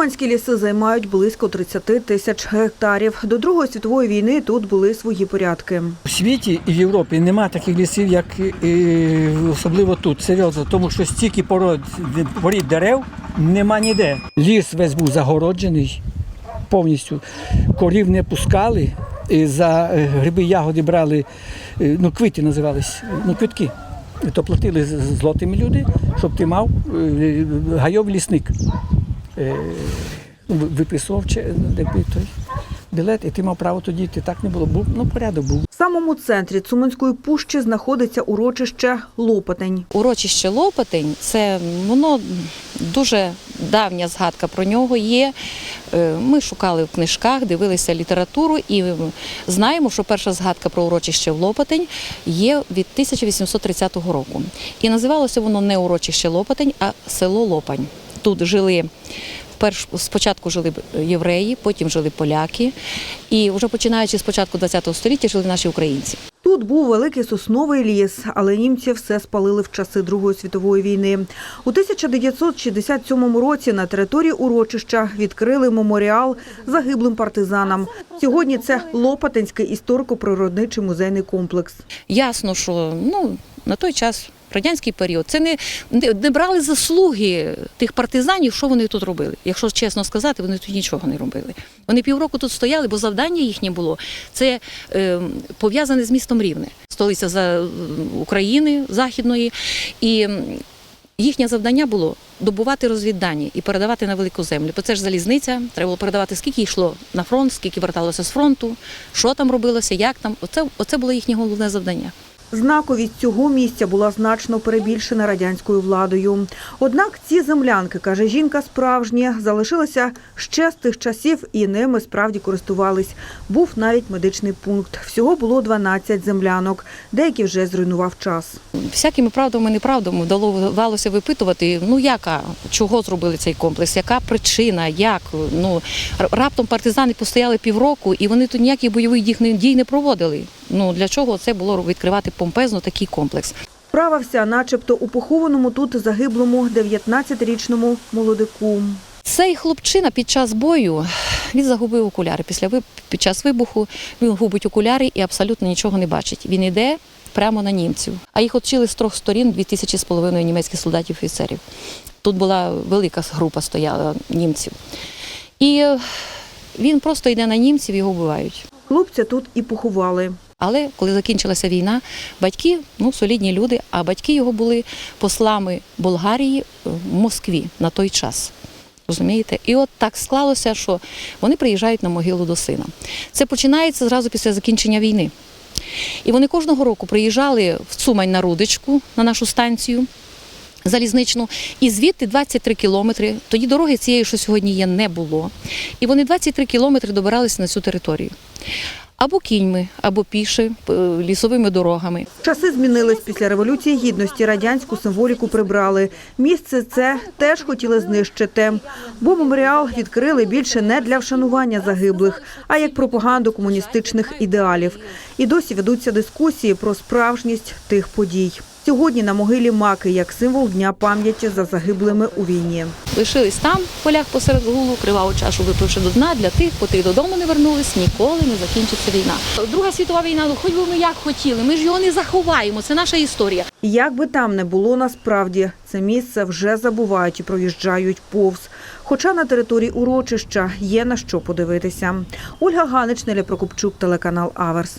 Уманські ліси займають близько 30 тисяч гектарів. До Другої світової війни тут були свої порядки. У світі і в Європі нема таких лісів, як особливо тут. Серйозно, тому що стільки пород, порід дерев нема ніде. Ліс весь був загороджений повністю. Корів не пускали. За е, гриби ягоди брали, е, ну квіти називались, ну квітки. То платили злотими люди, щоб ти мав е, гайовий лісник. Е, Виписував чи- де той білет, і ти мав право тоді йти. Так не було. Був ну порядок був. В самому центрі Цуманської пущі знаходиться урочище Лопатень. Урочище Лопатень це воно дуже давня згадка про нього є. Е, Ми шукали в книжках, дивилися літературу і знаємо, що перша згадка про урочище в Лопатень є від 1830 року. І називалося воно не урочище Лопатень, а село Лопань. Тут жили. Перш спочатку жили євреї, потім жили поляки, і вже починаючи з початку ХХ століття жили наші українці. Тут був великий сосновий ліс, але німці все спалили в часи Другої світової війни. У 1967 році на території урочища відкрили меморіал загиблим партизанам. Сьогодні це Лопатинський історико-природничий музейний комплекс. Ясно, що ну, на той час, радянський період, це не, не, не брали заслуги тих партизанів, що вони тут робили. Якщо чесно сказати, вони тут нічого не робили. Вони півроку тут стояли, бо завдання їхнє було це е, пов'язане з містом Рівне, столиця за, України Західної. І їхнє завдання було добувати розвіддані і передавати на велику землю. Бо це ж залізниця, треба було передавати, скільки йшло на фронт, скільки верталося з фронту, що там робилося, як там. Оце, оце було їхнє головне завдання. Знаковість цього місця була значно перебільшена радянською владою. Однак ці землянки, каже жінка, справжні, залишилися ще з тих часів і ними справді користувались. Був навіть медичний пункт. Всього було 12 землянок, деякі вже зруйнував час. Всякими правдами, неправдами вдавалося випитувати, ну яка, чого зробили цей комплекс, яка причина, як. Ну раптом партизани постояли півроку, і вони тут ніяких бойових дій не проводили. Ну для чого це було відкривати помпезно такий комплекс? Справився, начебто, у похованому тут загиблому 19-річному молодику. Цей хлопчина під час бою він загубив окуляри. Після під час вибуху він губить окуляри і абсолютно нічого не бачить. Він йде прямо на німців. А їх отчили з трьох сторін дві тисячі з половиною німецьких солдатів і офіцерів. Тут була велика група стояла німців. І е, він просто йде на німців, його вбивають. Хлопця тут і поховали. Але коли закінчилася війна, батьки ну солідні люди, а батьки його були послами Болгарії в Москві на той час. Розумієте? І от так склалося, що вони приїжджають на могилу до сина. Це починається зразу після закінчення війни. І вони кожного року приїжджали в Цумань на Рудичку, на нашу станцію залізничну, і звідти 23 кілометри. Тоді дороги цієї, що сьогодні є, не було. І вони 23 кілометри добиралися на цю територію. Або кіньми, або піши, лісовими дорогами. Часи змінились після революції гідності. Радянську символіку прибрали. Місце це теж хотіли знищити. Бо меморіал відкрили більше не для вшанування загиблих, а як пропаганду комуністичних ідеалів. І досі ведуться дискусії про справжність тих подій. Сьогодні на могилі маки як символ дня пам'яті за загиблими у війні. Лишились там, в полях посеред гулу, криваву чашу випивши до дна для тих, котрі додому не вернулись, ніколи не закінчиться війна. Друга світова війна, ну хоч би ми як хотіли, ми ж його не заховаємо, це наша історія. Як би там не було насправді, це місце вже забувають і проїжджають повз. Хоча на території урочища є на що подивитися. Ольга Ганич, Неля Прокопчук, телеканал Аверс.